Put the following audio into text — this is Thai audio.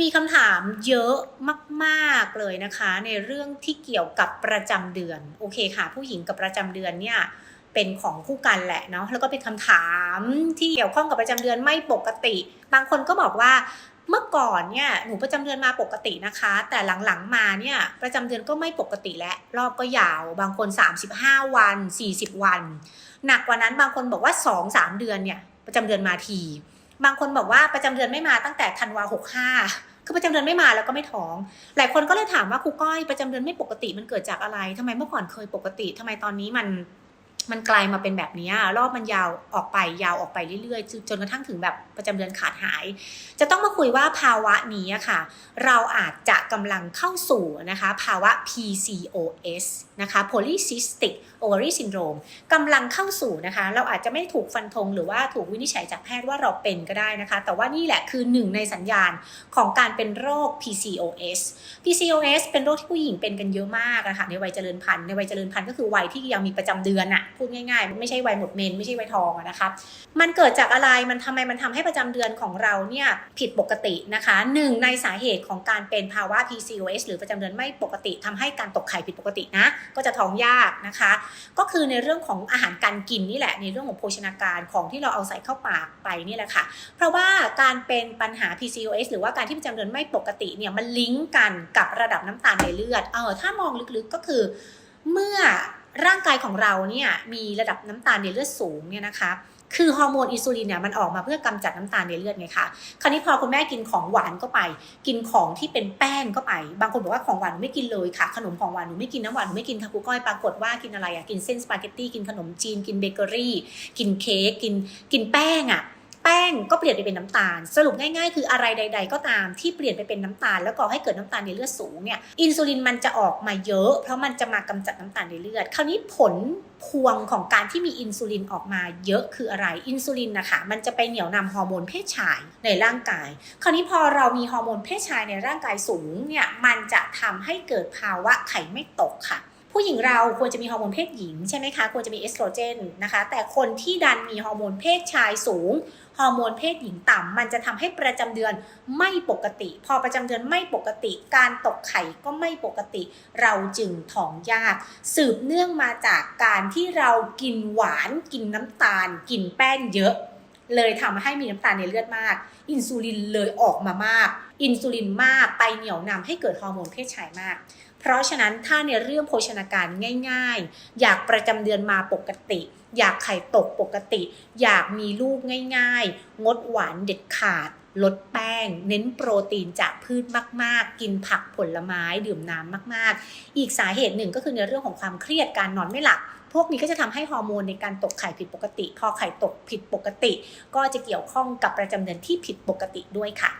มีคำถามเยอะมากๆเลยนะคะ ในเรื่องที่เกี่ยวกับประจำเดือน โอเคค่ะ ผู้หญิงกับประจำเดือนเนี่ยเป็นของคู่กันแหละเนาะแล้วก็เป็นคำถามที่เกี่ยวข้องกับประจำเดือนไม่ปกติ บางคนก็บอกว่าเมื่อก่อนเนี่ยหนูประจำเดือนมาปกตินะคะ แต่หลังๆมาเนี่ยประจำเดือนก็ไม่ปกติและรอบก็ยาวบางคน 35 วัน 40 วัน หนักกว่านั้นบางคนบอกว่า 2-3 เดือนเนี่ยประจำเดือนมาที บางคนบอกว่าประจำเดือนไม่มาตั้งแต่ธันวาหกห้า คือประจำเดือนไม่มาแล้วก็ไม่ท้อง หลายคนก็เลยถามว่าครูก้อยประจำเดือนไม่ปกติมันเกิดจากอะไรทำไมเมื่อก่อนเคยปกติทำไมตอนนี้มัน มันกลายมาเป็นแบบนี้รอบมันยาวออกไปยาวออกไปเรื่อยๆ จนกระทั่งถึงแบบประจำเดือนขาดหาย จะต้องมาคุยว่าภาวะนี้ค่ะ เราอาจจะกำลังเข้าสู่นะคะภาวะ PCOS นะคะ Polycystic Ovary Syndrome กำลังเข้าสู่นะคะ เราอาจจะไม่ถูกฟันธงหรือว่าถูกวินิจฉัยจากแพทย์ว่าเราเป็นก็ได้นะคะ แต่ว่านี่แหละคือหนึ่งในสัญญาณของการเป็นโรค PCOS PCOS เป็นโรคที่ผู้หญิงเป็นกันเยอะมากนะคะในวัยเจริญพันธุ์ในวัยเจริญพันธุ์ก็คือวัยที่ยังมีประจำเดือนอะพูดง่ายๆไม่ใช่วัยหมดเมนไม่ใช่วัยทองนะคะมันเกิดจากอะไรมันทำไมมันทำให้ประจำเดือนของเราเนี่ยผิดปกตินะคะหนึ่งในสาเหตุของการเป็นภาวะ PCOS หรือประจำเดือนไม่ปกติทำให้การตกไข่ผิดปกตินะ ก็จะท้องยากนะคะ ก็คือในเรื่องของอาหารการกินนี่แหละในเรื่องของโภชนาการของที่เราเอาใส่เข้าปากไปนี่แหละค่ะ เพราะว่าการเป็นปัญหา PCOS หรือว่าการที่ประจำเดือนไม่ปกติเนี่ยมันลิงก์กันกับระดับน้ำตาลในเลือดเออถ้ามองลึกๆก็คือ เมื่อ ร่างกายของเราเนี่ยมีระดับน้ำตาลในเลือดสูงเนี่ยนะคะคือฮอร์โมนอินซูลินเนี่ยมันออกมาเพื่อกำจัดน้ำตาลในเลือดไงคะ คราวนี้พอคุณแม่กินของหวานก็ไป กินของที่เป็นแป้งก็ไป บางคนบอกว่าของหวานหนูไม่กินเลยค่ะ ขนมของหวานหนูไม่กินน้ำหวานหนูไม่กินค่ะครูก้อย ปรากฏว่ากินอะไรอะกินเส้นสปาเกตตี้ กินขนมจีน กินเบเกอรี่ กินเค้ก กิน กินแป้งอะ ป้งก็เปลี่ยนไปเป็นน้ำตาล สรุปง่ายๆ คืออะไรใด ๆ ก็ตามที่เปลี่ยนไปเป็นน้ำตาล แล้วก็ให้เกิดน้ำตาลในเลือดสูงเนี่ยอินซูลินมันจะออกมาเยอะ เพราะมันจะมากำจัดน้ำตาลในเลือด คราวนี้ผลพวงของการที่มีอินซูลินออกมาเยอะคืออะไรอินซูลินนะคะมันจะไปเหนี่ยวนำฮอร์โมนเพศชายในร่างกาย คราวนี้พอเรามีฮอร์โมนเพศชายในร่างกายสูงเนี่ยมันจะทำให้เกิดภาวะไข่ไม่ตกค่ะ ผู้หญิงเราควรจะมีฮอร์โมนเพศหญิงใช่ไหมคะ ควรจะมีเอสโตรเจนนะคะ แต่คนที่ดันมีฮอร์โมนเพศชายสูง ฮอร์โมนเพศหญิงต่ำ มันจะทำให้ประจำเดือนไม่ปกติ พอประจำเดือนไม่ปกติ การตกไข่ก็ไม่ปกติ เราจึงท้องยาก สืบเนื่องมาจากการที่เรากินหวาน กินน้ำตาล กินแป้งเยอะ เลยทำให้มีน้ำตาลในเลือดมาก อินซูลินเลยออกมามาก อินซูลินมากไปเหนี่ยวนำให้เกิดฮอร์โมนเพศชายมาก เพราะฉะนั้นถ้าในเรื่องโภชนาการง่าย ๆ อยากประจำเดือนมาปกติ อยากไข่ตกปกติ อยากมีลูกง่าย ๆ งดหวานเด็ดขาดลดแป้ง เน้นโปรตีนจากพืชมาก ๆ กินผักผลไม้ดื่มน้ำมาก ๆ อีกสาเหตุหนึ่งก็คือในเรื่องของความเครียดการนอนไม่หลับ พวกนี้ก็จะทำให้ฮอร์โมนในการตกไข่ผิดปกติ พอไข่ตกผิดปกติ ก็จะเกี่ยวข้องกับประจำเดือนที่ผิดปกติด้วยค่ะ